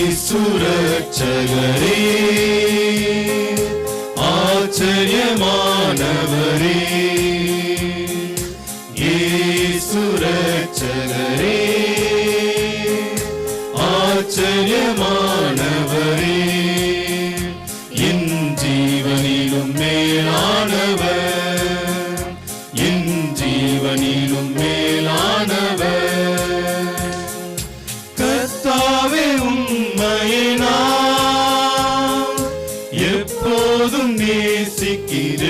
சுரட்சகரே. ஆச்சரியமானவரே. சுரட்சகரே ஆச்சரியமானவரே. உம்மையை எப்போதும் நேசிக்கிறேன்.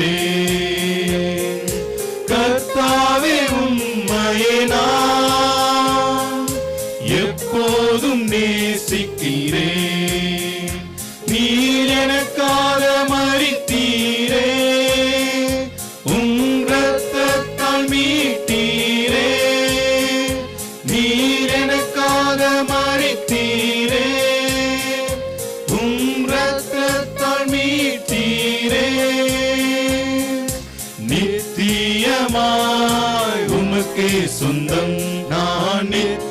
கர்த்தாவே உம்மையை நான் எப்போதும் நேசிக்கிறேன். உமக்கே சொந்தம் நான் நித்தியமாய்.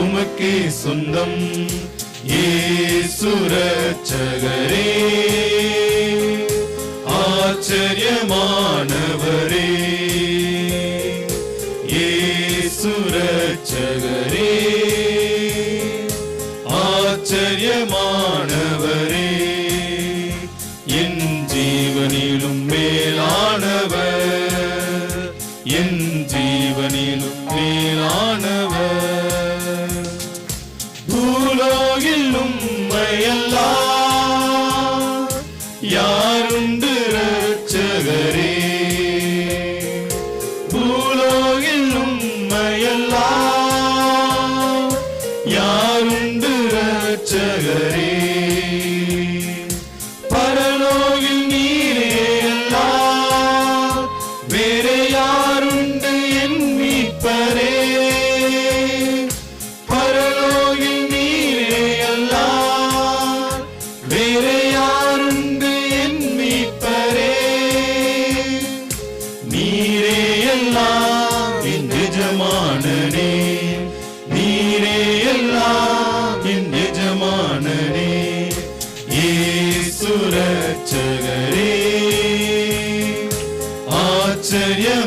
உமக்கே சொந்தம் ஏசுரச்சகரே ஆச்சரியமானவரே. ஏசுரச்சகரே ஆச்சரியமானவரே. யாருண்டு ரச்சகரே பரலோகில் நீரே எல்லாம் வேறு யாருண்டு என் மீட்பரே? பரலோகில் நீரே எல்லாம் வேறு யாருண்டு என் மீட்பரே? நீரே எல்லாம் ஏசுரட்சகரே ஆச்சரியமானவரே.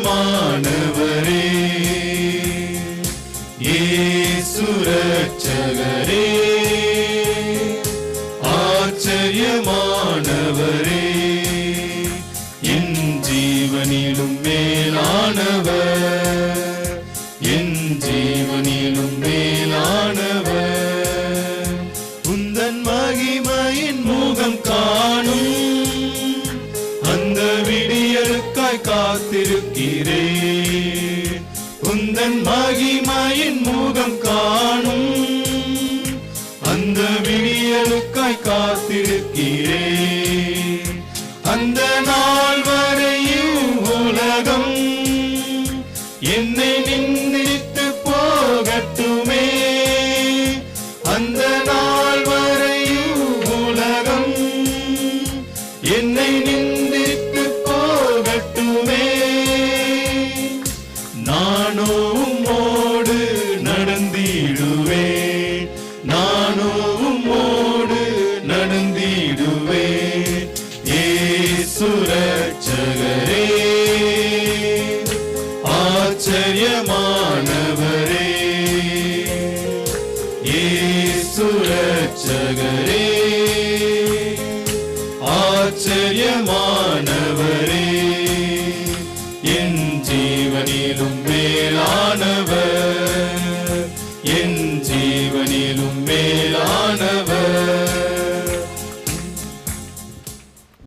ஏசுரட்சகரே ஆச்சரியமானவரே. என் ஜீவனிலும் மேலானவர் என் ஜீவனிலும் மேலானவர் அந்த விடியலுக்காய் காத்திருக்கிறேன். உந்தன் மகிமையின் மூகம் காணும். அந்த விடியலுக்காய் காத்திருக்கிறேன். ஆச்சரியமானவரே. என் ஜீவனில்